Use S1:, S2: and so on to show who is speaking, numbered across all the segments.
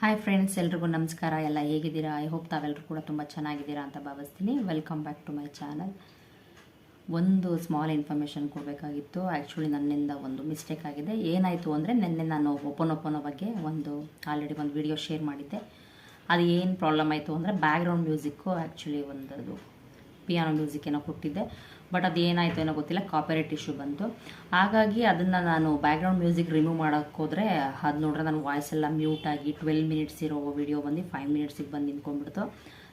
S1: Hi friends ಎಲ್ರಿಗೂ ನಮಸ್ಕಾರ. ಎಲ್ಲ ಹೇಗಿದ್ದೀರಾ? ಐ ಹೋಪ್ ತಾವೆಲ್ಲರೂ ಕೂಡ ತುಂಬ ಚೆನ್ನಾಗಿದ್ದೀರಾ ಅಂತ ಭಾವಿಸ್ತೀನಿ. Welcome back to my channel ಒಂದು ಸ್ಮಾಲ್ ಇನ್ಫಾರ್ಮೇಷನ್ ಕೊಡಬೇಕಾಗಿತ್ತು. ಆ್ಯಕ್ಚುಲಿ ನನ್ನಿಂದ ಒಂದು ಮಿಸ್ಟೇಕ್ ಆಗಿದೆ. ಏನಾಯಿತು ಅಂದರೆ ನಿನ್ನೆ ನಾನು ಓಪನ್ ಓಪನೋ ಬಗ್ಗೆ ಒಂದು ಆಲ್ರೆಡಿ ಒಂದು ವಿಡಿಯೋ ಶೇರ್ ಮಾಡಿದ್ದೆ. ಅದು ಏನು ಪ್ರಾಬ್ಲಮ್ ಆಯಿತು ಅಂದರೆ ಬ್ಯಾಕ್ಗ್ರೌಂಡ್ ಮ್ಯೂಸಿಕ್ಕು ಆ್ಯಕ್ಚುಲಿ ಒಂದು ಪಿಯಾನೋ ಮ್ಯೂಸಿಕ್ ಏನೋ ಕೊಟ್ಟಿದ್ದೆ. ಬಟ್ ಅದು ಏನಾಯಿತು ಏನೋ ಗೊತ್ತಿಲ್ಲ ಕಾಪಿರೈಟ್ ಇಶ್ಯೂ ಬಂತು. ಹಾಗಾಗಿ ಅದನ್ನು ನಾನು ಬ್ಯಾಕ್ಗ್ರೌಂಡ್ ಮ್ಯೂಸಿಕ್ ರಿಮೂವ್ ಮಾಡೋಕ್ಕೆ ಹೋದರೆ ಅದು ನೋಡ್ರೆ ನನ್ನ ವಾಯ್ಸ್ ಎಲ್ಲ ಮ್ಯೂಟ್ ಆಗಿ ಟ್ವೆಲ್ ಮಿನಿಟ್ಸ್ ಇರೋ ವಿಡಿಯೋ ಬಂದು ಫೈವ್ ಮಿನಿಟ್ಸಿಗೆ ಬಂದು ನಿಂತ್ಕೊಂಡ್ಬಿಡ್ತು.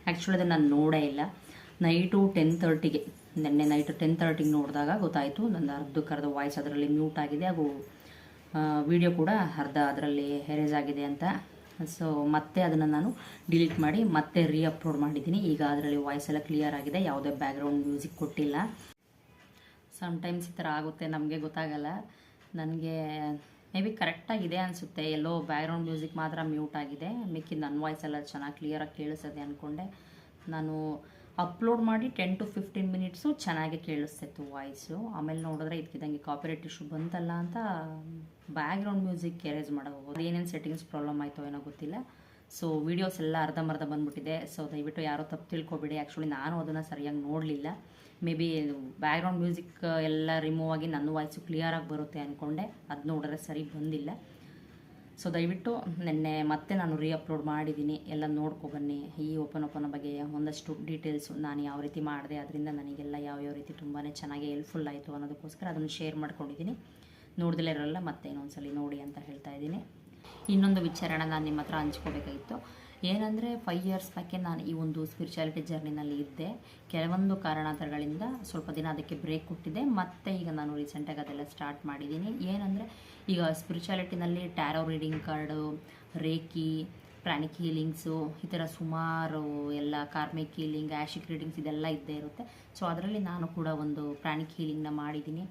S1: ಆ್ಯಕ್ಚುಲಿ ಅದನ್ನು ನಾನು ನೋಡೇ ಇಲ್ಲ. ನೈಟು ಟೆನ್ ತರ್ಟಿಗೆ ನಿನ್ನೆ ನೈಟು ಟೆನ್ ತರ್ಟಿಗೆ ನೋಡಿದಾಗ ಗೊತ್ತಾಯಿತು ನನ್ನ ಅರ್ಧಕ್ಕರ್ಧ ವಾಯ್ಸ್ ಅದರಲ್ಲಿ ಮ್ಯೂಟ್ ಆಗಿದೆ, ಹಾಗೂ ವಿಡಿಯೋ ಕೂಡ ಅರ್ಧ ಅದರಲ್ಲಿ ಹೆರೇಜ್ ಆಗಿದೆ ಅಂತ. ಸೊ ಮತ್ತೆ ಅದನ್ನು ನಾನು ಡಿಲೀಟ್ ಮಾಡಿ ಮತ್ತೆ ರೀ ಅಪ್ಲೋಡ್ ಮಾಡಿದ್ದೀನಿ. ಈಗ ಅದರಲ್ಲಿ ವಾಯ್ಸ್ ಎಲ್ಲ ಕ್ಲಿಯರ್ ಆಗಿದೆ, ಯಾವುದೇ ಬ್ಯಾಕ್ಗ್ರೌಂಡ್ ಮ್ಯೂಸಿಕ್ ಕೊಟ್ಟಿಲ್ಲ. ಸಮ್ಟೈಮ್ಸ್ ಈ ಥರ ಆಗುತ್ತೆ, ನಮಗೆ ಗೊತ್ತಾಗಲ್ಲ. ನನಗೆ ಮೇ ಬಿ ಕರೆಕ್ಟಾಗಿದೆ ಅನಿಸುತ್ತೆ. ಎಲ್ಲೋ ಬ್ಯಾಕ್ಗ್ರೌಂಡ್ ಮ್ಯೂಸಿಕ್ ಮಾತ್ರ ಮ್ಯೂಟ್ ಆಗಿದೆ. ಮಿಕ್ಕಿ ನನ್ನ ವಾಯ್ಸ್ ಎಲ್ಲ ಚೆನ್ನಾಗಿ ಕ್ಲಿಯರಾಗಿ ಕೇಳಿಸ್ತದೆ ಅಂದ್ಕೊಂಡೆ ನಾನು ಅಪ್ಲೋಡ್ ಮಾಡಿ ಟೆನ್ ಟು ಫಿಫ್ಟೀನ್ ಮಿನಿಟ್ಸು ಚೆನ್ನಾಗಿ ಕೇಳಿಸ್ತಿತ್ತು ವಾಯ್ಸು ಆಮೇಲೆ ನೋಡಿದ್ರೆ ಇದಕ್ಕಿದ್ದಂಗೆ ಕಾಪಿರೇಟ್ ಇಶ್ಯೂ ಬಂತಲ್ಲ ಅಂತ ಬ್ಯಾಕ್ಗ್ರೌಂಡ್ ಮ್ಯೂಸಿಕ್ ಎರೇಜ್ ಮಾಡೋದು ಏನೇನು ಸೆಟ್ಟಿಂಗ್ಸ್ ಪ್ರಾಬ್ಲಮ್ ಆಯಿತೋ ಏನೋ ಗೊತ್ತಿಲ್ಲ. ಸೊ ವೀಡಿಯೋಸ್ ಎಲ್ಲ ಅರ್ಧಂಬರ್ಧ ಬಂದ್ಬಿಟ್ಟಿದೆ. ಸೊ ದಯವಿಟ್ಟು ಯಾರೋ ತಪ್ಪು ತಿಳ್ಕೊಬೇಡಿ. ಆ್ಯಕ್ಚುಲಿ ನಾನು ಅದನ್ನು ಸರಿಯಾಗಿ ನೋಡಲಿಲ್ಲ. ಮೇ ಬಿ ಬ್ಯಾಕ್ಗ್ರೌಂಡ್ ಮ್ಯೂಸಿಕ್ ಎಲ್ಲ ರಿಮೂವ್ ಆಗಿ ನನ್ನ ವಾಯ್ಸು ಕ್ಲಿಯರಾಗಿ ಬರುತ್ತೆ ಅಂದ್ಕೊಂಡೆ ಅದು ನೋಡಿದ್ರೆ ಸರಿ ಬಂದಿಲ್ಲ. ಸೊ ದಯವಿಟ್ಟು ನಿನ್ನೆ ಮತ್ತೆ ನಾನು ರೀ ಅಪ್ಲೋಡ್ ಮಾಡಿದ್ದೀನಿ. ಎಲ್ಲ ನೋಡ್ಕೊ ಬನ್ನಿ. ಈ ಓಪನ್ ಓಪನ್ ಬಗ್ಗೆ ಒಂದಷ್ಟು ಡೀಟೇಲ್ಸು ನಾನು ಯಾವ ರೀತಿ ಮಾಡಿದೆ, ಅದರಿಂದ ನನಗೆಲ್ಲ ಯಾವ್ಯಾವ ರೀತಿ ತುಂಬಾ ಚೆನ್ನಾಗಿ ಹೆಲ್ಪ್ಫುಲ್ ಆಯಿತು ಅನ್ನೋದಕ್ಕೋಸ್ಕರ ಅದನ್ನು ಶೇರ್ ಮಾಡ್ಕೊಂಡಿದ್ದೀನಿ. ನೋಡ್ದಲೇ ಇರೋಲ್ಲ, ಮತ್ತೆ ಇನ್ನೊಂದ್ಸಲಿ ನೋಡಿ ಅಂತ ಹೇಳ್ತಾ ಇದ್ದೀನಿ. ಇನ್ನೊಂದು ವಿಚಾರಣ ನಾನು ನಿಮ್ಮ ಹತ್ರ ಹಂಚ್ಕೋಬೇಕಾಗಿತ್ತು. ಏನಂದರೆ ಫೈವ್ ಇಯರ್ಸ್ ಬ್ಯಾಕೆ ನಾನು ಈ ಒಂದು ಸ್ಪಿರಿಚುಯಾಲಿಟಿ ಜರ್ನಿನಲ್ಲಿ ಇದ್ದೆ. ಕೆಲವೊಂದು ಕಾರಣಾಂತರಗಳಿಂದ ಸ್ವಲ್ಪ ದಿನ ಅದಕ್ಕೆ ಬ್ರೇಕ್ ಕೊಟ್ಟಿದ್ದೆ. ಮತ್ತೆ ಈಗ ನಾನು ರೀಸೆಂಟಾಗಿ ಅದೆಲ್ಲ ಸ್ಟಾರ್ಟ್ ಮಾಡಿದ್ದೀನಿ. ಏನಂದರೆ ಈಗ ಸ್ಪಿರಿಚುಯಾಲಿಟಿನಲ್ಲಿ tarot reading card reiki pranic healings ಈ ಥರ ಸುಮಾರು ಎಲ್ಲ ಕಾರ್ಮಿಕ್ ಹೀಲಿಂಗ್ ಆ್ಯಶಿಕ್ ರೀಡಿಂಗ್ಸ್ ಇದೆಲ್ಲ ಇದ್ದೇ ಇರುತ್ತೆ. ಸೊ ಅದರಲ್ಲಿ ನಾನು ಕೂಡ ಒಂದು ಪ್ರಾಣಿಕ್ ಹೀಲಿಂಗ್ನ ಮಾಡಿದ್ದೀನಿ.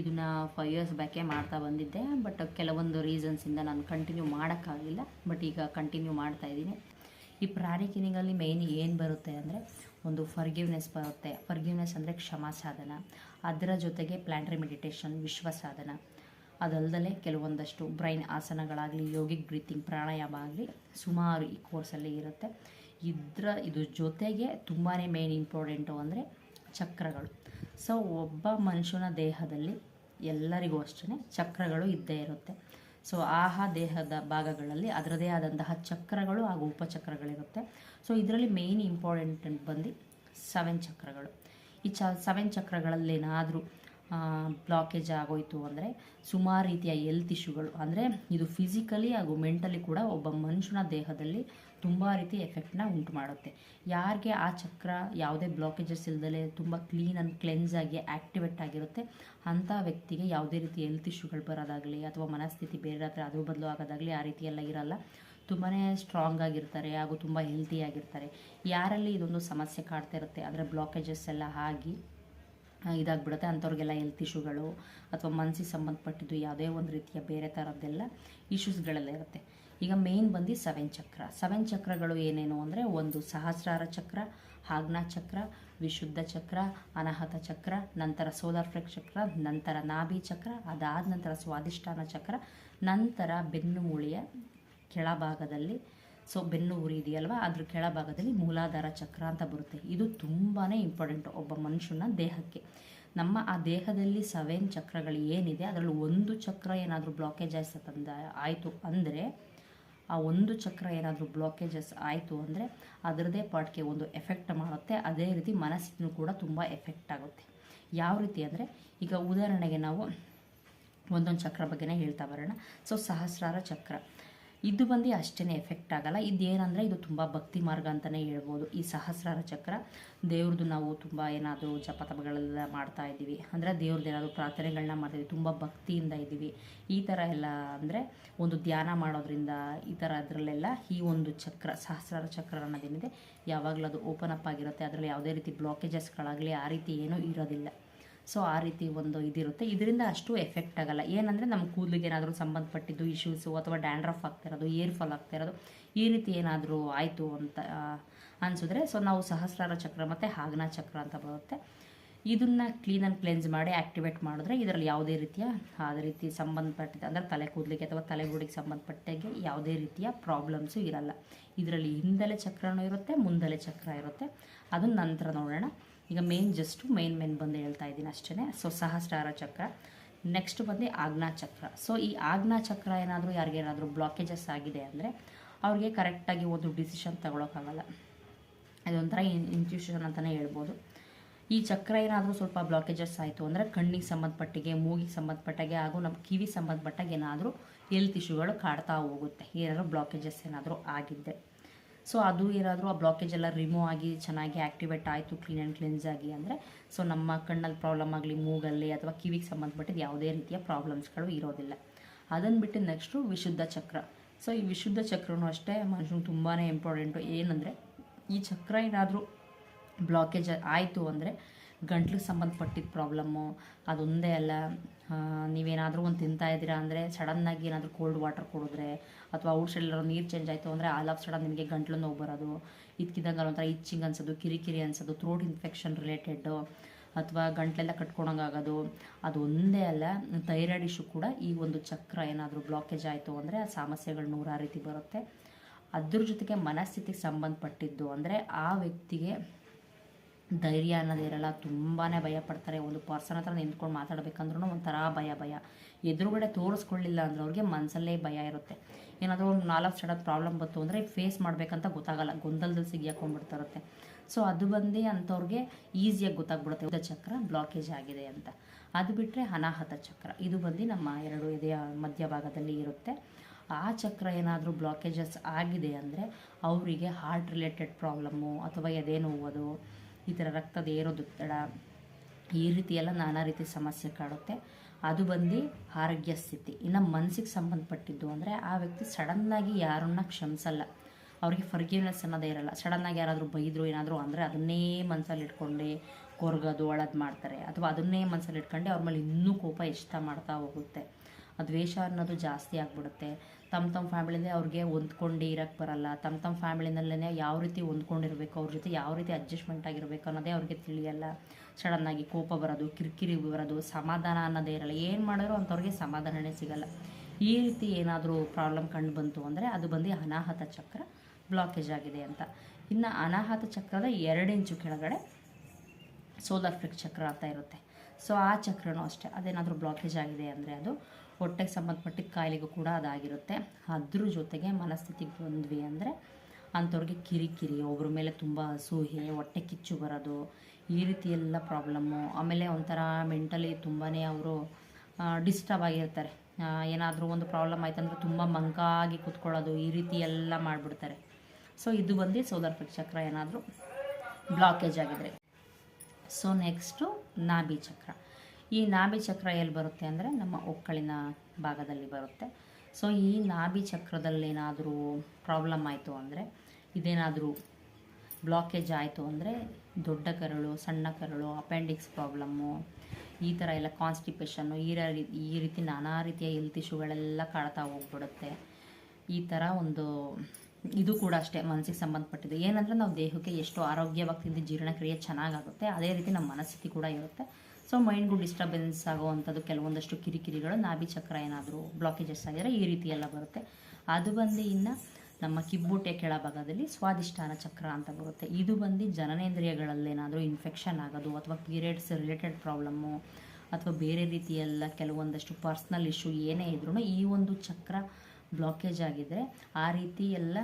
S1: ಇದನ್ನು ಫೈವ್ ಇಯರ್ಸ್ ಬ್ಯಾಕೆ ಮಾಡ್ತಾ ಬಂದಿದ್ದೆ ಬಟ್ ಕೆಲವೊಂದು ರೀಸನ್ಸಿಂದ ನಾನು ಕಂಟಿನ್ಯೂ ಮಾಡೋಕ್ಕಾಗಲಿಲ್ಲ ಬಟ್ ಈಗ ಕಂಟಿನ್ಯೂ ಮಾಡ್ತಾ ಇದ್ದೀನಿ. ಈ ಪ್ರಾಣಿ ಕಿನಿಂಗಲ್ಲಿ ಮೇಯ್ನ್ ಏನು ಬರುತ್ತೆ ಅಂದರೆ ಒಂದು ಫರ್ಗಿವ್ನೆಸ್ ಬರುತ್ತೆ. ಫರ್ಗಿವ್ನೆಸ್ ಅಂದರೆ ಕ್ಷಮಾ ಸಾಧನ. ಅದರ ಜೊತೆಗೆ ಪ್ಲ್ಯಾಂಟ್ರಿ ಮೆಡಿಟೇಷನ್ ವಿಶ್ವ ಸಾಧನ. ಅದಲ್ಲದೆ ಕೆಲವೊಂದಷ್ಟು ಬ್ರೈನ್ ಆಸನಗಳಾಗಲಿ ಯೋಗಿಕ್ ಬ್ರೀತಿಂಗ್ ಪ್ರಾಣಾಯಾಮ ಆಗಲಿ ಸುಮಾರು ಈ ಕೋರ್ಸಲ್ಲಿ ಇರುತ್ತೆ. ಇದರ ಇದು ಜೊತೆಗೆ ತುಂಬಾ ಮೇನ್ ಇಂಪಾರ್ಟೆಂಟು ಅಂದರೆ ಚಕ್ರಗಳು. ಸೊ ಒಬ್ಬ ಮನುಷ್ಯನ ದೇಹದಲ್ಲಿ ಎಲ್ಲರಿಗೂ ಅಷ್ಟೇ ಚಕ್ರಗಳು ಇದ್ದೇ ಇರುತ್ತೆ. ಸೊ ಆಹಾ ದೇಹದ ಭಾಗಗಳಲ್ಲಿ ಅದರದೇ ಆದಂತಹ ಚಕ್ರಗಳು ಹಾಗೂ ಉಪಚಕ್ರಗಳಿರುತ್ತೆ. ಸೊ ಇದರಲ್ಲಿ ಮೇಯ್ನ್ ಇಂಪಾರ್ಟೆಂಟ್ ಬಂದು ಸೆವೆನ್ ಚಕ್ರಗಳು. ಈ ಚ ಸೆವೆನ್ ಚಕ್ರಗಳಲ್ಲೇನಾದರೂ ಬ್ಲಾಕೇಜ್ ಆಗೋಯ್ತು ಅಂದರೆ ಸುಮಾರು ರೀತಿಯ ಹೆಲ್ತ್ ಇಶ್ಯೂಗಳು ಅಂದರೆ ಇದು ಫಿಸಿಕಲಿ ಹಾಗೂ ಮೆಂಟಲಿ ಕೂಡ ಒಬ್ಬ ಮನುಷ್ಯನ ದೇಹದಲ್ಲಿ ತುಂಬ ರೀತಿ ಎಫೆಕ್ಟ್ನ ಉಂಟು ಮಾಡುತ್ತೆ. ಯಾರಿಗೆ ಆ ಚಕ್ರ ಯಾವುದೇ ಬ್ಲಾಕೇಜಸ್ ಇಲ್ಲದಲೇ ತುಂಬ ಕ್ಲೀನ್ ಆ್ಯಂಡ್ ಕ್ಲೆನ್ಸ್ ಆಗಿ ಆ್ಯಕ್ಟಿವೇಟ್ ಆಗಿರುತ್ತೆ, ಅಂಥ ವ್ಯಕ್ತಿಗೆ ಯಾವುದೇ ರೀತಿ ಹೆಲ್ತ್ ಇಶ್ಯೂಗಳು ಬರೋದಾಗಲಿ ಅಥವಾ ಮನಸ್ಥಿತಿ ಬೇರೆ ಹತ್ರ ಅದು ಬದಲು ಆಗೋದಾಗಲಿ ಆ ರೀತಿ ಎಲ್ಲ ಇರಲ್ಲ. ತುಂಬಾ ಸ್ಟ್ರಾಂಗ್ ಆಗಿರ್ತಾರೆ ಹಾಗೂ ತುಂಬ ಹೆಲ್ತಿಯಾಗಿರ್ತಾರೆ ಯಾರಲ್ಲಿ ಇದೊಂದು ಸಮಸ್ಯೆ ಕಾಡ್ತಾ ಇರುತ್ತೆ ಅದರ ಬ್ಲಾಕೇಜಸ್ ಎಲ್ಲ ಆಗಿ ಇದಾಗ್ಬಿಡುತ್ತೆ. ಅಂಥವ್ರಿಗೆಲ್ಲ ಹೆಲ್ತ್ ಇಶ್ಯೂಗಳು ಅಥವಾ ಮನಸ್ಸಿಗೆ ಸಂಬಂಧಪಟ್ಟಿದ್ದು ಯಾವುದೇ ಒಂದು ರೀತಿಯ ಬೇರೆ ಥರದ್ದೆಲ್ಲ ಇಶ್ಯೂಸ್ಗಳೆಲ್ಲ ಇರುತ್ತೆ. ಈಗ ಮೇಯ್ನ್ ಬಂದು ಸೆವೆನ್ ಚಕ್ರ. ಸೆವೆನ್ ಚಕ್ರಗಳು ಏನೇನು ಅಂದರೆ ಒಂದು ಸಹಸ್ರಾರ ಚಕ್ರ ಆಗ್ನಾ ಚಕ್ರ, ವಿಶುದ್ಧ ಚಕ್ರ, ಅನಾಹತ ಚಕ್ರ, ನಂತರ ಸೋಲಾರ್ ಫ್ಲೆಕ್ ಚಕ್ರ, ನಂತರ ನಾಭಿ ಚಕ್ರ, ಅದಾದ ನಂತರ ಸ್ವಾದಿಷ್ಠಾನ ಚಕ್ರ, ನಂತರ ಬೆನ್ನು ಮೂಳೆಯ ಕೆಳಭಾಗದಲ್ಲಿ ಸೊ ಬೆನ್ನು ಉರಿ ಇದೆಯಲ್ವ? ಅದ್ರ ಕೆಳಭಾಗದಲ್ಲಿ ಮೂಲಾಧಾರ ಚಕ್ರ ಅಂತ ಬರುತ್ತೆ. ಇದು ತುಂಬಾ ಇಂಪಾರ್ಟೆಂಟ್ ಒಬ್ಬ ಮನುಷ್ಯನ ದೇಹಕ್ಕೆ. ನಮ್ಮ ಆ ದೇಹದಲ್ಲಿ ಸವೆನ್ ಚಕ್ರಗಳು ಏನಿದೆ, ಅದರಲ್ಲಿ ಒಂದು ಚಕ್ರ ಏನಾದರೂ ಬ್ಲಾಕೇಜಸ್ ತಂದ ಆಯಿತು ಅಂದರೆ, ಆ ಒಂದು ಚಕ್ರ ಏನಾದರೂ ಬ್ಲಾಕೇಜಸ್ ಆಯಿತು ಅಂದರೆ ಅದರದೇ ಪಾರ್ಟ್ಗೆ ಒಂದು ಎಫೆಕ್ಟ್ ಮಾಡುತ್ತೆ. ಅದೇ ರೀತಿ ಮನಸ್ಸಿನೂ ಕೂಡ ತುಂಬ ಎಫೆಕ್ಟ್ ಆಗುತ್ತೆ. ಯಾವ ರೀತಿ ಅಂದರೆ, ಈಗ ಉದಾಹರಣೆಗೆ ನಾವು ಒಂದೊಂದು ಚಕ್ರ ಬಗ್ಗೆನೇ ಹೇಳ್ತಾ ಬರೋಣ. ಸೊ ಸಹಸ್ರಾರ ಚಕ್ರ. ಇದು ಬಂದು ಅಷ್ಟೇ ಎಫೆಕ್ಟ್ ಆಗಲ್ಲ. ಇದೇನಂದರೆ ಇದು ತುಂಬ ಭಕ್ತಿ ಮಾರ್ಗ ಅಂತಲೇ ಹೇಳ್ಬೋದು. ಈ ಸಹಸ್ರಾರ ಚಕ್ರ, ದೇವ್ರದ್ದು ನಾವು ತುಂಬ ಏನಾದರೂ ಜಪತಪಗಳೆಲ್ಲ ಮಾಡ್ತಾ ಇದ್ದೀವಿ. ಅಂದರೆ ದೇವ್ರದ್ದು ಏನಾದರೂ ಪ್ರಾರ್ಥನೆಗಳನ್ನ ಮಾಡ್ತೀವಿ ತುಂಬ ಭಕ್ತಿಯಿಂದ ಇದ್ದೀವಿ. ಈ ಥರ ಎಲ್ಲ ಅಂದರೆ ಒಂದು ಧ್ಯಾನ ಮಾಡೋದ್ರಿಂದ ಈ ಥರ ಅದರಲ್ಲೆಲ್ಲ ಈ ಒಂದು ಚಕ್ರ, ಸಹಸ್ರಾರ ಚಕ್ರ ಅನ್ನೋದೇನಿದೆ, ಯಾವಾಗಲೂ ಅದು ಓಪನ್ ಅಪ್ ಆಗಿರುತ್ತೆ. ಅದರಲ್ಲಿ ಯಾವುದೇ ರೀತಿ ಬ್ಲಾಕೇಜಸ್ಗಳಾಗಲಿ ಆ ರೀತಿ ಏನೂ ಇರೋದಿಲ್ಲ. ಸೊ ಆ ರೀತಿ ಒಂದು ಇದಿರುತ್ತೆ. ಇದರಿಂದ ಅಷ್ಟು ಎಫೆಕ್ಟ್ ಆಗಲ್ಲ. ಏನಂದರೆ ನಮ್ಮ ಕೂದಲಿಗೆ ಏನಾದರೂ ಸಂಬಂಧಪಟ್ಟಿದ್ದು ಇಶ್ಯೂಸು ಅಥವಾ ಡ್ಯಾಂಡ್ರಫ್ ಆಗ್ತಿರೋದು ಏರ್ ಫಾಲ್ ಆಗ್ತಿರೋದು, ಈ ರೀತಿ ಏನಾದರೂ ಆಯಿತು ಅಂತ ಅನಿಸಿದ್ರೆ ಸೊ ನಾವು ಸಹಸ್ರಾರ ಚಕ್ರ ಮತ್ತು ಹಾಗನ ಚಕ್ರ ಅಂತ ಬರುತ್ತೆ. ಇದನ್ನು ಕ್ಲೀನ್ ಆ್ಯಂಡ್ ಕ್ಲೆನ್ಸ್ ಮಾಡಿ ಆ್ಯಕ್ಟಿವೇಟ್ ಮಾಡಿದ್ರೆ ಇದರಲ್ಲಿ ಯಾವುದೇ ರೀತಿಯ ಅದೇ ರೀತಿ ಸಂಬಂಧಪಟ್ಟಿದ್ದ, ಅಂದರೆ ತಲೆ ಕೂದಲಿಗೆ ಅಥವಾ ತಲೆಗೂಡಿಗೆ ಸಂಬಂಧಪಟ್ಟಾಗೆ ಯಾವುದೇ ರೀತಿಯ ಪ್ರಾಬ್ಲಮ್ಸು ಇರಲ್ಲ. ಇದರಲ್ಲಿ ಹಿಂದಲೆ ಚಕ್ರನೂ ಇರುತ್ತೆ, ಮುಂದಲೆ ಚಕ್ರ ಇರುತ್ತೆ. ಅದನ್ನ ನಂತರ ನೋಡೋಣ. ಈಗ ಮೇನ್ ಜಸ್ಟು ಮೇನ್ ಮೇನ್ ಬಂದು ಹೇಳ್ತಾ ಇದ್ದೀನಿ ಅಷ್ಟೇ ಸೊ ಸಹಸ್ರಾರ ಚಕ್ರ. ನೆಕ್ಸ್ಟ್ ಬಂದು ಆಜ್ಞಾ ಚಕ್ರ. ಸೊ ಈ ಆಜ್ಞಾ ಚಕ್ರ ಏನಾದರೂ ಯಾರಿಗೇನಾದರೂ ಬ್ಲಾಕೇಜಸ್ ಆಗಿದೆ ಅಂದರೆ ಅವ್ರಿಗೆ ಕರೆಕ್ಟಾಗಿ ಒಂದು ಡಿಸಿಷನ್ ತಗೊಳಕ್ಕಾಗಲ್ಲ. ಅದೊಂಥರ ಇನ್ಸ್ಟಿಟ್ಯೂಷನ್ ಅಂತಲೇ ಹೇಳ್ಬೋದು. ಈ ಚಕ್ರ ಏನಾದರೂ ಸ್ವಲ್ಪ ಬ್ಲಾಕೇಜಸ್ ಆಯಿತು ಅಂದರೆ ಕಣ್ಣಿಗೆ ಸಂಬಂಧಪಟ್ಟಿಗೆ, ಮೂಗಿಗೆ ಸಂಬಂಧಪಟ್ಟಾಗೆ ಹಾಗೂ ನಮ್ಮ ಕಿವಿ ಸಂಬಂಧಪಟ್ಟಾಗ ಏನಾದರೂ ಹೆಲ್ತ್ ಇಶ್ಯೂಗಳು ಕಾಡ್ತಾ ಹೋಗುತ್ತೆ. ಏನಾದರೂ ಬ್ಲಾಕೇಜಸ್ ಏನಾದರೂ ಆಗಿದ್ದೆ. ಸೊ ಅದು ಏನಾದರೂ ಆ ಬ್ಲಾಕೇಜ್ ಎಲ್ಲ ರಿಮೂವ್ ಆಗಿ ಚೆನ್ನಾಗಿ ಆ್ಯಕ್ಟಿವೇಟ್ ಆಯಿತು ಕ್ಲೀನ್ ಆ್ಯಂಡ್ ಕ್ಲೆನ್ಸ್ ಆಗಿ ಅಂದರೆ ಸೊ ನಮ್ಮ ಕಣ್ಣಲ್ಲಿ ಪ್ರಾಬ್ಲಮ್ ಆಗಲಿ, ಮೂಗಲ್ಲಿ ಅಥವಾ ಕಿವಿಗೆ ಸಂಬಂಧಪಟ್ಟಿದ್ದು ಯಾವುದೇ ರೀತಿಯ ಪ್ರಾಬ್ಲಮ್ಸ್ಗಳು ಇರೋದಿಲ್ಲ. ಅದನ್ನು ಬಿಟ್ಟು ನೆಕ್ಸ್ಟು ವಿಶುದ್ಧ ಚಕ್ರ. ಸೊ ಈ ವಿಶುದ್ಧ ಚಕ್ರನೂ ಅಷ್ಟೇ ಮನುಷ್ಯನಿಗೆ ತುಂಬಾ ಇಂಪಾರ್ಟೆಂಟು ಏನಂದರೆ, ಈ ಚಕ್ರ ಏನಾದರೂ ಬ್ಲಾಕೇಜ್ ಆಯಿತು ಅಂದರೆ ಗಂಟ್ಲಿಗೆ ಸಂಬಂಧಪಟ್ಟಿದ್ದ ಪ್ರಾಬ್ಲಮ್ಮು, ಅದೊಂದೇ ಅಲ್ಲ ನೀವೇನಾದರೂ ಒಂದು ತಿಂತಾ ಇದ್ದೀರಾ ಅಂದರೆ ಸಡನ್ನಾಗಿ ಏನಾದರೂ ಕೋಲ್ಡ್ ವಾಟರ್ ಕುಡಿದ್ರೆ ಅಥವಾ ಔಟ್ ಸೈಡ್ ನೀರು ಚೇಂಜ್ ಆಯಿತು ಅಂದರೆ ಆಲ್ ಆಫ್ ಸಡನ್ ನಿಮಗೆ ಗಂಟ್ಲು ನೋವು ಬರೋದು. ಇದ್ಕಿದ್ದಂಗೆ ಒಂಥರ ಇಚ್ಚಿಂಗ್ ಅನ್ಸೋದು, ಕಿರಿಕಿರಿ ಅನ್ಸೋದು ಥ್ರೋಟ್ ಇನ್ಫೆಕ್ಷನ್ ರಿಲೇಟೆಡ್ಡು ಅಥವಾ ಗಂಟ್ಲೆಲ್ಲ ಕಟ್ಕೊಳಂಗಾಗೋದು ಅದು ಒಂದೇ ಅಲ್ಲ ಥೈರಾಯ್ಡ್ ಇಶ್ಯೂ ಕೂಡ ಈ ಒಂದು ಚಕ್ರ ಏನಾದರೂ ಬ್ಲಾಕೇಜ್ ಆಯಿತು ಅಂದರೆ ಆ ಸಮಸ್ಯೆಗಳು ನೂರಾರು ರೀತಿ ಬರುತ್ತೆ. ಅದ್ರ ಜೊತೆಗೆ ಮನಸ್ಥಿತಿಗೆ ಸಂಬಂಧಪಟ್ಟಿದ್ದು ಅಂದರೆ ಆ ವ್ಯಕ್ತಿಗೆ ಧೈರ್ಯ ಅನ್ನೋದು ಇರಲ್ಲ. ತುಂಬಾ ಭಯ ಪಡ್ತಾರೆ ಒಂದು ಪರ್ಸನ್ ಹತ್ರ ನಿಂತ್ಕೊಂಡು ಮಾತಾಡ್ಬೇಕಂದ್ರೂ ಒಂಥರ ಭಯ ಭಯ. ಎದುರುಗಡೆ ತೋರಿಸ್ಕೊಳ್ಳಿಲ್ಲ ಅಂದ್ರೆ ಅವ್ರಿಗೆ ಮನಸ್ಸಲ್ಲೇ ಭಯ ಇರುತ್ತೆ. ಏನಾದರೂ ಒಂದು ನಾಲ್ಕು ಸಡನ್ ಪ್ರಾಬ್ಲಮ್ ಬಂತು ಅಂದರೆ ಫೇಸ್ ಮಾಡಬೇಕಂತ ಗೊತ್ತಾಗಲ್ಲ. ಗೊಂದಲದಲ್ಲಿ ಸಿಗಿಯಾಕೊಂಡ್ಬಿಡ್ತಿರುತ್ತೆ. ಸೊ ಅದು ಬಂದು ಅಂಥವ್ರಿಗೆ ಈಸಿಯಾಗಿ ಗೊತ್ತಾಗ್ಬಿಡುತ್ತೆ. ಚಕ್ರ ಬ್ಲಾಕೇಜ್ ಆಗಿದೆ ಅಂತ. ಅದು ಬಿಟ್ಟರೆ ಅನಾಹತ ಚಕ್ರ. ಇದು ಬಂದು ನಮ್ಮ ಎರಡು ಎದೆಯ ಮಧ್ಯಭಾಗದಲ್ಲಿ ಇರುತ್ತೆ. ಆ ಚಕ್ರ ಏನಾದರೂ ಬ್ಲಾಕೇಜಸ್ ಆಗಿದೆ ಅಂದರೆ ಅವರಿಗೆ ಹಾರ್ಟ್ ರಿಲೇಟೆಡ್ ಪ್ರಾಬ್ಲಮ್ಮು ಅಥವಾ ಎದೆ ನೋವುದು ಈ ಥರ ರಕ್ತದ ಏರೋದೊತ್ತಡ ಈ ರೀತಿ ಎಲ್ಲ ನಾನಾ ರೀತಿ ಸಮಸ್ಯೆ ಕಾಡುತ್ತೆ. ಅದು ಬಂದು ಆರೋಗ್ಯ ಸ್ಥಿತಿ. ಇನ್ನು ಮನಸ್ಸಿಗೆ ಸಂಬಂಧಪಟ್ಟಿದ್ದು ಅಂದರೆ ಆ ವ್ಯಕ್ತಿ ಸಡನ್ನಾಗಿ ಯಾರನ್ನ ಕ್ಷಮಿಸಲ್ಲ. ಅವ್ರಿಗೆ ಫರ್ಗಿವ್ನೆಸ್ ಅನ್ನೋದೇ ಇರಲ್ಲ. ಸಡನ್ನಾಗಿ ಯಾರಾದರೂ ಬೈದರು, ಏನಾದರೂ ಅಂದರೆ ಅದನ್ನೇ ಮನಸ್ಸಲ್ಲಿ ಇಟ್ಕೊಂಡೆ ಕೊರ್ಗೋದು ಒಳದು ಮಾಡ್ತಾರೆ. ಅಥವಾ ಅದನ್ನೇ ಮನಸ್ಸಲ್ಲಿ ಇಟ್ಕೊಂಡು ಅವ್ರ ಮೇಲೆ ಇನ್ನೂ ಕೋಪ ಇಷ್ಟ ಮಾಡ್ತಾ ಹೋಗುತ್ತೆ. ದ್ವೇಷ ಅನ್ನೋದು ಜಾಸ್ತಿ ಆಗಿಬಿಡುತ್ತೆ. ತಮ್ಮ ತಮ್ಮ ಫ್ಯಾಮಿಲಿನೇ ಅವ್ರಿಗೆ ಹೊಂದ್ಕೊಂಡು ಇರೋಕ್ಕೆ ಬರಲ್ಲ. ತಮ್ಮ ತಮ್ಮ ಫ್ಯಾಮಿಲಿನಲ್ಲೇ ಯಾವ ರೀತಿ ಹೊಂದ್ಕೊಂಡಿರ್ಬೇಕು, ಅವ್ರ ಜೊತೆ ಯಾವ ರೀತಿ ಅಡ್ಜಸ್ಟ್ಮೆಂಟ್ ಆಗಿರಬೇಕು ಅನ್ನೋದೇ ಅವ್ರಿಗೆ ತಿಳಿಯಲ್ಲ. ಸಡನ್ನಾಗಿ ಕೋಪ ಬರೋದು, ಕಿರಿಕಿರಿ ಬರೋದು, ಸಮಾಧಾನ ಅನ್ನೋದೇ ಇರಲ್ಲ. ಏನು ಮಾಡಿದ್ರು ಅಂಥವ್ರಿಗೆ ಸಮಾಧಾನನೇ ಸಿಗಲ್ಲ. ಈ ರೀತಿ ಏನಾದರೂ ಪ್ರಾಬ್ಲಮ್ ಕಂಡು ಬಂತು ಅಂದರೆ ಅದು ಬಂದು ಅನಾಹತ ಚಕ್ರ ಬ್ಲಾಕೇಜ್ ಆಗಿದೆ ಅಂತ. ಇನ್ನು ಅನಾಹತ ಚಕ್ರದ ಎರಡು ಇಂಚು ಕೆಳಗಡೆ ಸೋಲಾರ್ ಫ್ಲಿಕ್ ಚಕ್ರ ಅಂತ ಇರುತ್ತೆ. ಸೊ ಆ ಚಕ್ರನೂ ಅಷ್ಟೇ. ಅದೇನಾದರೂ ಬ್ಲಾಕೇಜ್ ಆಗಿದೆ ಅಂದರೆ ಅದು ಹೊಟ್ಟೆಗೆ ಸಂಬಂಧಪಟ್ಟಿದ್ದ ಕಾಯಿಲೆಗೂ ಕೂಡ ಅದಾಗಿರುತ್ತೆ. ಅದ್ರ ಜೊತೆಗೆ ಮನಸ್ಥಿತಿಗೆ ಬಂದ್ವಿ ಅಂದರೆ ಅಂಥವ್ರಿಗೆ ಕಿರಿಕಿರಿ ಒಬ್ಬರ ಮೇಲೆ ತುಂಬ ಅಸೂಹೆ ಹೊಟ್ಟೆ ಕಿಚ್ಚು ಬರೋದು, ಈ ರೀತಿ ಎಲ್ಲ ಪ್ರಾಬ್ಲಮ್ಮು ಆಮೇಲೆ ಒಂಥರ ಮೆಂಟಲಿ ತುಂಬಾ ಅವರು ಡಿಸ್ಟರ್ಬ್ ಆಗಿರ್ತಾರೆ. ಏನಾದರೂ ಒಂದು ಪ್ರಾಬ್ಲಮ್ ಆಯ್ತಂದ್ರೆ ತುಂಬ ಮಂಕಾಗಿ ಕೂತ್ಕೊಳ್ಳೋದು, ಈ ರೀತಿ ಎಲ್ಲ ಮಾಡಿಬಿಡ್ತಾರೆ. ಸೊ ಇದು ಬಂದು ಸೋಲಾರ್ ಪ್ಲೇಟ್ ಚಕ್ರ ಏನಾದರೂ ಬ್ಲಾಕೇಜ್ ಆಗಿದ್ರೆ. ಸೊ ನೆಕ್ಸ್ಟು ನಾಭಿ ಚಕ್ರ. ಈ ನಾಭಿ ಚಕ್ರ ಎಲ್ಲಿ ಬರುತ್ತೆ ಅಂದರೆ ನಮ್ಮ ಒಕ್ಕಳಿನ ಭಾಗದಲ್ಲಿ ಬರುತ್ತೆ. ಸೊ ಈ ನಾಭಿ ಚಕ್ರದಲ್ಲಿ ಏನಾದರೂ ಪ್ರಾಬ್ಲಮ್ ಆಯಿತು ಅಂದರೆ, ಇದೇನಾದರೂ ಬ್ಲಾಕೇಜ್ ಆಯಿತು ಅಂದರೆ ದೊಡ್ಡ ಕರಳು, ಸಣ್ಣ ಕರಳು ಅಪೆಂಡಿಕ್ಸ್ ಪ್ರಾಬ್ಲಮ್ಮು ಈ ಥರ ಎಲ್ಲ ಕಾನ್ಸ್ಟಿಪೇಷನ್ನು ಈ ಈ ರೀತಿ ನಾನಾ ರೀತಿಯ ಹೆಲ್ತ್ ಇಶ್ಯೂಗಳೆಲ್ಲ ಕಾಡ್ತಾ ಹೋಗ್ಬಿಡುತ್ತೆ. ಈ ಥರ ಒಂದು ಇದು ಕೂಡ ಅಷ್ಟೇ ಮನಸ್ಸಿಗೆ ಸಂಬಂಧಪಟ್ಟಿದ್ದು. ಏನಂದರೆ ನಾವು ದೇಹಕ್ಕೆ ಎಷ್ಟು ಆರೋಗ್ಯವಾಗಿ ತಿಂದು ಜೀರ್ಣಕ್ರಿಯೆ ಚೆನ್ನಾಗಾಗುತ್ತೆ, ಅದೇ ರೀತಿ ನಮ್ಮ ಮನಸ್ಥಿತಿ ಕೂಡ ಇರುತ್ತೆ. ಸೊ ಮೈಂಡ್ಗೂ ಡಿಸ್ಟರ್ಬೆನ್ಸ್ ಆಗುವಂಥದ್ದು ಕೆಲವೊಂದಷ್ಟು ಕಿರಿಕಿರಿಗಳು, ನಾಭಿ ಚಕ್ರ ಏನಾದರೂ ಬ್ಲಾಕೇಜಸ್ ಆಗಿದ್ರೆ ಈ ರೀತಿ ಎಲ್ಲ ಬರುತ್ತೆ. ಅದು ಬಂದು ಇನ್ನು ನಮ್ಮ ಕಿಬ್ಬೂಟೆ ಕೆಳಭಾಗದಲ್ಲಿ ಸ್ವಾದಿಷ್ಠಾನ ಚಕ್ರ ಅಂತ ಬರುತ್ತೆ. ಇದು ಬಂದು ಜನನೇಂದ್ರಿಯಗಳಲ್ಲೇನಾದರೂ ಇನ್ಫೆಕ್ಷನ್ ಆಗೋದು ಅಥವಾ ಪೀರಿಯಡ್ಸ್ ರಿಲೇಟೆಡ್ ಪ್ರಾಬ್ಲಮ್ಮು ಅಥವಾ ಬೇರೆ ರೀತಿಯೆಲ್ಲ ಕೆಲವೊಂದಷ್ಟು ಪರ್ಸ್ನಲ್ ಇಶ್ಯೂ ಏನೇ ಇದ್ರೂ ಈ ಒಂದು ಚಕ್ರ ಬ್ಲಾಕೇಜ್ ಆಗಿದ್ದರೆ ಆ ರೀತಿ ಎಲ್ಲ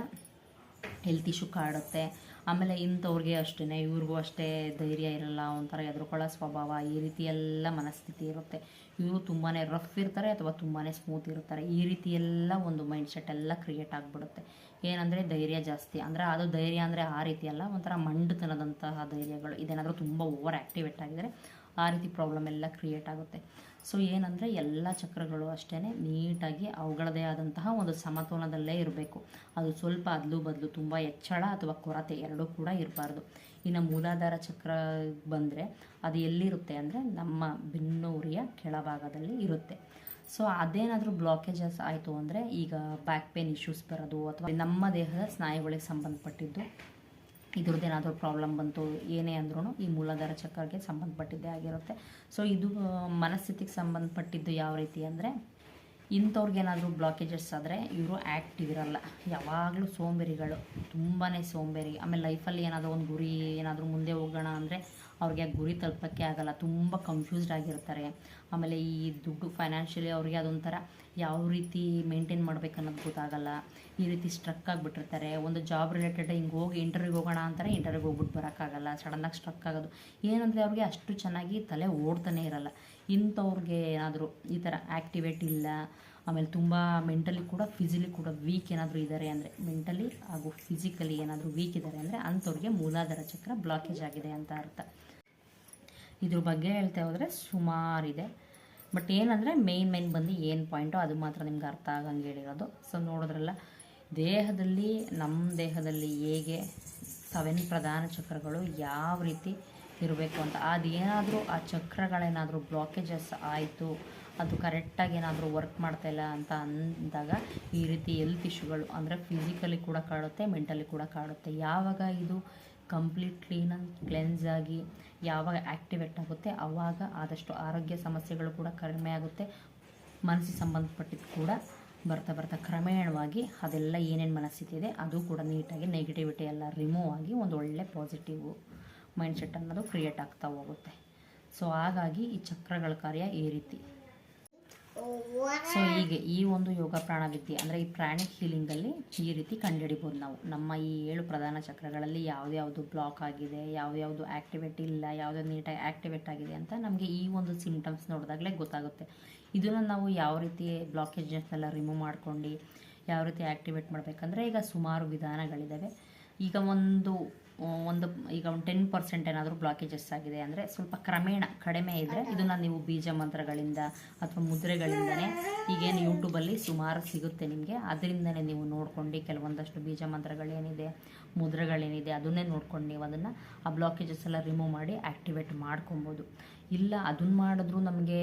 S1: ಹೆಲ್ತ್ ಇಶ್ಯೂ ಕಾಡುತ್ತೆ. ಆಮೇಲೆ ಇಂಥವ್ರಿಗೆ ಅಷ್ಟೇ ಇವ್ರಿಗೂ ಅಷ್ಟೇ ಧೈರ್ಯ ಇರಲ್ಲ, ಒಂಥರ ಎದುರುಕೊಳ್ಳೋ ಸ್ವಭಾವ, ಈ ರೀತಿ ಎಲ್ಲ ಮನಸ್ಥಿತಿ ಇರುತ್ತೆ. ಇವರು ತುಂಬಾ ರಫ್ ಇರ್ತಾರೆ ಅಥವಾ ತುಂಬಾ ಸ್ಮೂತ್ ಇರ್ತಾರೆ. ಈ ರೀತಿ ಎಲ್ಲ ಒಂದು ಮೈಂಡ್ ಸೆಟ್ ಎಲ್ಲ ಕ್ರಿಯೇಟ್ ಆಗಿಬಿಡುತ್ತೆ. ಏನಂದರೆ ಧೈರ್ಯ ಜಾಸ್ತಿ. ಅಂದರೆ ಅದು ಧೈರ್ಯ ಅಂದರೆ ಆ ರೀತಿ ಅಲ್ಲ, ಒಂಥರ ಮಂಡುತನದಂತಹ ಧೈರ್ಯಗಳು. ಇದೇನಾದರೂ ತುಂಬ ಓವರ್ ಆ್ಯಕ್ಟಿವೇಟ್ ಆಗಿದರೆ ಆ ರೀತಿ ಪ್ರಾಬ್ಲಮ್ ಎಲ್ಲ ಕ್ರಿಯೇಟ್ ಆಗುತ್ತೆ. ಸೊ ಏನಂದರೆ ಎಲ್ಲ ಚಕ್ರಗಳು ಅಷ್ಟೇ ನೀಟಾಗಿ ಅವುಗಳದೇ ಆದಂತಹ ಒಂದು ಸಮತೋಲನದಲ್ಲೇ ಇರಬೇಕು. ಅದು ಸ್ವಲ್ಪ ಅದಲು ಬದಲು ತುಂಬ ಹೆಚ್ಚಳ ಅಥವಾ ಕೊರತೆ ಎರಡೂ ಕೂಡ ಇರಬಾರ್ದು. ಇನ್ನು ಮೂಲಾಧಾರ ಚಕ್ರ ಬಂದರೆ ಅದು ಎಲ್ಲಿರುತ್ತೆ ಅಂದರೆ ನಮ್ಮ ಬೆನ್ನೂರಿಯ ಕೆಳಭಾಗದಲ್ಲಿ ಇರುತ್ತೆ. ಸೊ ಅದೇನಾದರೂ ಬ್ಲಾಕೇಜಸ್ ಆಯಿತು ಅಂದರೆ ಈಗ ಬ್ಯಾಕ್ ಪೇನ್ ಇಶ್ಯೂಸ್ ಬರೋದು ಅಥವಾ ನಮ್ಮ ದೇಹದ ಸ್ನಾಯುಗಳಿಗೆ ಸಂಬಂಧಪಟ್ಟಿದ್ದು ಇದ್ರದ್ದೇನಾದರೂ ಪ್ರಾಬ್ಲಮ್ ಬಂತು, ಏನೇ ಅಂದ್ರೂ ಈ ಮೂಲಾಧಾರ ಚಕ್ರಕ್ಕೆ ಸಂಬಂಧಪಟ್ಟಿದ್ದೇ ಆಗಿರುತ್ತೆ. ಸೊ ಇದು ಮನಸ್ಥಿತಿಗೆ ಸಂಬಂಧಪಟ್ಟಿದ್ದು ಯಾವ ರೀತಿ ಅಂದರೆ ಇಂಥವ್ರಿಗೇನಾದರೂ ಬ್ಲಾಕೇಜಸ್ ಆದರೆ ಇವರು ಆ್ಯಕ್ಟಿವ್ ಇರಲ್ಲ. ಯಾವಾಗಲೂ ಸೋಂಬೇರಿಗಳು ತುಂಬಾ ಸೋಂಬೇರಿ. ಆಮೇಲೆ ಲೈಫಲ್ಲಿ ಏನಾದರೂ ಒಂದು ಗುರಿ ಏನಾದರೂ ಮುಂದೆ ಹೋಗೋಣ ಅಂದರೆ ಅವ್ರಿಗೆ ಗುರಿ ತಲುಪೋಕ್ಕೆ ಆಗಲ್ಲ, ತುಂಬ ಕನ್ಫ್ಯೂಸ್ಡ್ ಆಗಿರ್ತಾರೆ. ಆಮೇಲೆ ಈ ದುಡ್ಡು ಫೈನಾನ್ಷಿಯಲಿ ಅವ್ರಿಗೆ ಅದೊಂಥರ ಯಾವ ರೀತಿ ಮೇಂಟೈನ್ ಮಾಡ್ಬೇಕು ಅನ್ನೋದು ಗೊತ್ತಾಗಲ್ಲ. ಈ ರೀತಿ ಸ್ಟ್ರಕ್ ಆಗಿಬಿಟ್ಟಿರ್ತಾರೆ. ಒಂದು ಜಾಬ್ ರಿಲೇಟೆಡ್ ಹಿಂಗೆ ಹೋಗಿ ಇಂಟರ್ವ್ಯೂಗೆ ಹೋಗೋಣ ಅಂತಾರೆ ಇಂಟರ್ವ್ಯೂಗೆ ಹೋಗ್ಬಿಟ್ಟು ಬರೋಕ್ಕಾಗಲ್ಲ ಸಡನ್ನಾಗಿ ಸ್ಟ್ರಕ್ ಆಗೋದು. ಏನಂದರೆ ಅವ್ರಿಗೆ ಅಷ್ಟು ಚೆನ್ನಾಗಿ ತಲೆ ಓಡ್ತಾನೆ ಇರಲ್ಲ. ಇಂಥವ್ರಿಗೆ ಏನಾದರೂ ಈ ಥರ ಆ್ಯಕ್ಟಿವೇಟ್ ಇಲ್ಲ. ಆಮೇಲೆ ತುಂಬ ಮೆಂಟಲಿ ಕೂಡ ಫಿಸಿಲಿ ಕೂಡ ವೀಕ್ ಏನಾದರೂ ಇದ್ದಾರೆ ಅಂದರೆ ಮೆಂಟಲಿ ಹಾಗೂ ಫಿಸಿಕಲಿ ಏನಾದರೂ ವೀಕ್ ಇದ್ದಾರೆ ಅಂದರೆ, ಅಂಥವ್ರಿಗೆ ಮೂಲಾಧಾರ ಚಕ್ರ ಬ್ಲಾಕೇಜ್ ಆಗಿದೆ ಅಂತ ಅರ್ಥ. ಇದ್ರ ಬಗ್ಗೆ ಹೇಳ್ತಾ ಹೋದರೆ ಸುಮಾರಿದೆ ಬಟ್ ಏನಂದರೆ ಮೇಯ್ನ್ ಮೇನ್ ಬಂದು ಏನು ಪಾಯಿಂಟು ಅದು ಮಾತ್ರ ನಿಮ್ಗೆ ಅರ್ಥ ಆಗಂಗೆ ಹೇಳಿರೋದು. ಸೊ ನೋಡಿದ್ರಲ್ಲ, ದೇಹದಲ್ಲಿ ನಮ್ಮ ದೇಹದಲ್ಲಿ ಹೇಗೆ ಸೆವೆನ್ ಪ್ರಧಾನ ಚಕ್ರಗಳು ಯಾವ ರೀತಿ ಇರಬೇಕು ಅಂತ, ಅದೇನಾದರೂ ಆ ಚಕ್ರಗಳೇನಾದರೂ ಬ್ಲಾಕೇಜಸ್ ಆಯಿತು ಅದು ಕರೆಕ್ಟಾಗಿ ಏನಾದರೂ ವರ್ಕ್ ಮಾಡ್ತಾ ಇಲ್ಲ ಅಂತ ಅಂದಾಗ ಈ ರೀತಿ ಹೆಲ್ತ್ ಇಶ್ಯೂಗಳು ಅಂದರೆ ಫಿಸಿಕಲಿ ಕೂಡ ಕಾಡುತ್ತೆ ಮೆಂಟಲಿ ಕೂಡ ಕಾಡುತ್ತೆ ಯಾವಾಗ ಇದು ಕಂಪ್ಲೀಟ್ ಕ್ಲೀನಾಗಿ ಕ್ಲೆನ್ಸ್ ಆಗಿ, ಯಾವಾಗ ಆ್ಯಕ್ಟಿವೇಟ್ ಆಗುತ್ತೆ ಆವಾಗ ಆದಷ್ಟು ಆರೋಗ್ಯ ಸಮಸ್ಯೆಗಳು ಕೂಡ ಕಡಿಮೆ ಆಗುತ್ತೆ. ಮನಸ್ಸಿಗೆ ಸಂಬಂಧಪಟ್ಟಿದ್ದು ಕೂಡ ಬರ್ತಾ ಬರ್ತಾ ಕ್ರಮೇಣವಾಗಿ ಅದೆಲ್ಲ ಏನೇನು ಮನಸ್ಥಿತಿ ಇದೆ, ಅದು ಕೂಡ ನೀಟಾಗಿ ನೆಗೆಟಿವಿಟಿ ಎಲ್ಲ ರಿಮೂವ್ ಆಗಿ ಒಂದು ಒಳ್ಳೆ ಪಾಸಿಟಿವ್ ಮೈಂಡ್ಸೆಟ್ ಅನ್ನೋದು ಕ್ರಿಯೇಟ್ ಆಗ್ತಾ ಹೋಗುತ್ತೆ. ಸೊ ಹಾಗಾಗಿ ಈ ಚಕ್ರಗಳ ಕಾರ್ಯ ಈ ರೀತಿ. ಸೊ ಹೀಗೆ ಈ ಒಂದು ಯೋಗ ಪ್ರಾಣವಿದ್ಯೆ ಅಂದರೆ ಈ ಪ್ರಾಣಿಕ್ ಹೀಲಿಂಗಲ್ಲಿ ಈ ರೀತಿ ಕಂಡುಹಿಡಿಬೋದು ನಾವು. ನಮ್ಮ ಈ ಏಳು ಪ್ರಧಾನ ಚಕ್ರಗಳಲ್ಲಿ ಯಾವ್ದ್ಯಾವುದು ಬ್ಲಾಕ್ ಆಗಿದೆ, ಯಾವ್ದ್ಯಾವುದು ಆ್ಯಕ್ಟಿವೇಟ್ ಇಲ್ಲ, ಯಾವ್ದು ನೀಟಾಗಿ ಆ್ಯಕ್ಟಿವೇಟ್ ಆಗಿದೆ ಅಂತ ನಮಗೆ ಈ ಒಂದು ಸಿಮ್ಟಮ್ಸ್ ನೋಡಿದಾಗಲೇ ಗೊತ್ತಾಗುತ್ತೆ. ಇದನ್ನು ನಾವು ಯಾವ ರೀತಿ ಬ್ಲಾಕೇಜಸ್ನೆಲ್ಲ ರಿಮೂವ್ ಮಾಡ್ಕೊಂಡು, ಯಾವ ರೀತಿ ಆ್ಯಕ್ಟಿವೇಟ್ ಮಾಡಬೇಕಂದ್ರೆ ಈಗ ಸುಮಾರು ವಿಧಾನಗಳಿದ್ದಾವೆ ಈಗ ಒಂದು ಒಂದು ಈಗ ಒಂದು ಟೆನ್ ಪರ್ಸೆಂಟ್ ಏನಾದರೂ ಬ್ಲಾಕೇಜಸ್ ಆಗಿದೆ ಅಂದರೆ ಸ್ವಲ್ಪ ಕ್ರಮೇಣ ಕಡಿಮೆ ಇದ್ದರೆ ಇದನ್ನು ನೀವು ಬೀಜ ಮಂತ್ರಗಳಿಂದ ಅಥವಾ ಮುದ್ರೆಗಳಿಂದನೇ ಈಗೇನು ಯೂಟ್ಯೂಬಲ್ಲಿ ಸುಮಾರು ಸಿಗುತ್ತೆ ನಿಮಗೆ. ಅದರಿಂದನೇ ನೀವು ನೋಡ್ಕೊಂಡು ಕೆಲವೊಂದಷ್ಟು ಬೀಜ ಮಂತ್ರಗಳೇನಿದೆ, ಮುದ್ರೆಗಳೇನಿದೆ, ಅದನ್ನೇ ನೋಡ್ಕೊಂಡು ನೀವು ಅದನ್ನು ಆ ಬ್ಲಾಕೇಜಸ್ ಎಲ್ಲ ರಿಮೂವ್ ಮಾಡಿ ಆ್ಯಕ್ಟಿವೇಟ್ ಮಾಡ್ಕೊಬೋದು. ಇಲ್ಲ ಅದನ್ನು ಮಾಡಿದ್ರೂ ನಮಗೆ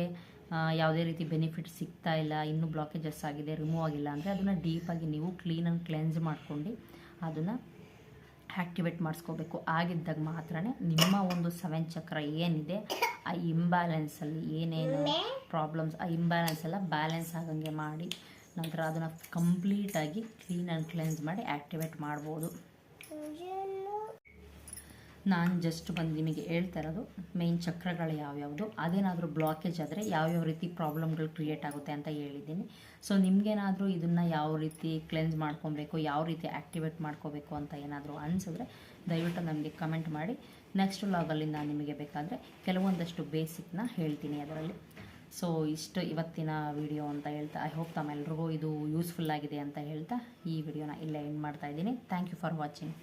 S1: ಯಾವುದೇ ರೀತಿ ಬೆನಿಫಿಟ್ ಸಿಗ್ತಾ ಇಲ್ಲ, ಇನ್ನೂ ಬ್ಲಾಕೇಜಸ್ ಆಗಿದೆ ರಿಮೂವ್ ಆಗಿಲ್ಲ ಅಂದರೆ ಅದನ್ನು ಡೀಪಾಗಿ ನೀವು ಕ್ಲೀನ್ ಆ್ಯಂಡ್ ಕ್ಲೆನ್ಸ್ ಮಾಡ್ಕೊಂಡು ಅದನ್ನು ಆ್ಯಕ್ಟಿವೇಟ್ ಮಾಡಿಸ್ಕೋಬೇಕು. ಆಗಿದ್ದಾಗ ಮಾತ್ರ ನಿಮ್ಮ ಒಂದು ಸೆವೆನ್ ಚಕ್ರ ಏನಿದೆ, ಆ ಇಂಬ್ಯಾಲೆನ್ಸಲ್ಲಿ ಏನೇನು ಪ್ರಾಬ್ಲಮ್ಸ್ ಆ ಇಂಬ್ಯಾಲೆನ್ಸ್ ಎಲ್ಲ ಬ್ಯಾಲೆನ್ಸ್ ಆಗಂಗೆ ಮಾಡಿ ನಂತರ ಅದನ್ನು ಕಂಪ್ಲೀಟಾಗಿ ಕ್ಲೀನ್ ಆ್ಯಂಡ್ ಕ್ಲೆನ್ಸ್ ಮಾಡಿ ಆ್ಯಕ್ಟಿವೇಟ್ ಮಾಡ್ಬೋದು. ನಾನು ಜಸ್ಟ್ ಬಂದು ನಿಮಗೆ ಹೇಳ್ತಾ ಇರೋದು ಮೇನ್ ಚಕ್ರಗಳು ಯಾವ್ಯಾವುದು, ಅದೇನಾದರೂ ಬ್ಲಾಕೇಜ್ ಆದರೆ ಯಾವ್ಯಾವ ರೀತಿ ಪ್ರಾಬ್ಲಮ್ಗಳು ಕ್ರಿಯೇಟ್ ಆಗುತ್ತೆ ಅಂತ ಹೇಳಿದ್ದೀನಿ. ಸೊ ನಿಮಗೇನಾದರೂ ಇದನ್ನು ಯಾವ ರೀತಿ ಕ್ಲೆನ್ಸ್ ಮಾಡ್ಕೊಬೇಕು, ಯಾವ ರೀತಿ ಆ್ಯಕ್ಟಿವೇಟ್ ಮಾಡ್ಕೋಬೇಕು ಅಂತ ಏನಾದರೂ ಅನಿಸಿದ್ರೆ ದಯವಿಟ್ಟು ನಮಗೆ ಕಮೆಂಟ್ ಮಾಡಿ. ನೆಕ್ಸ್ಟ್ ಲಾಗಲ್ಲಿ ನಾನು ನಿಮಗೆ ಬೇಕಾದರೆ ಕೆಲವೊಂದಷ್ಟು ಬೇಸಿಕ್ನ ಹೇಳ್ತೀನಿ ಅದರಲ್ಲಿ. ಸೊ ಇಷ್ಟು ಇವತ್ತಿನ ವಿಡಿಯೋ ಅಂತ ಹೇಳ್ತಾ ಐ ಹೋಪ್ ತಮ್ಮೆಲ್ರಿಗೂ ಇದು ಯೂಸ್ಫುಲ್ ಆಗಿದೆ ಅಂತ ಹೇಳ್ತಾ ಈ ವಿಡಿಯೋನ ಇಲ್ಲೇ ಎಂಡ್ ಮಾಡ್ತಾ ಇದ್ದೀನಿ. Thank you for watching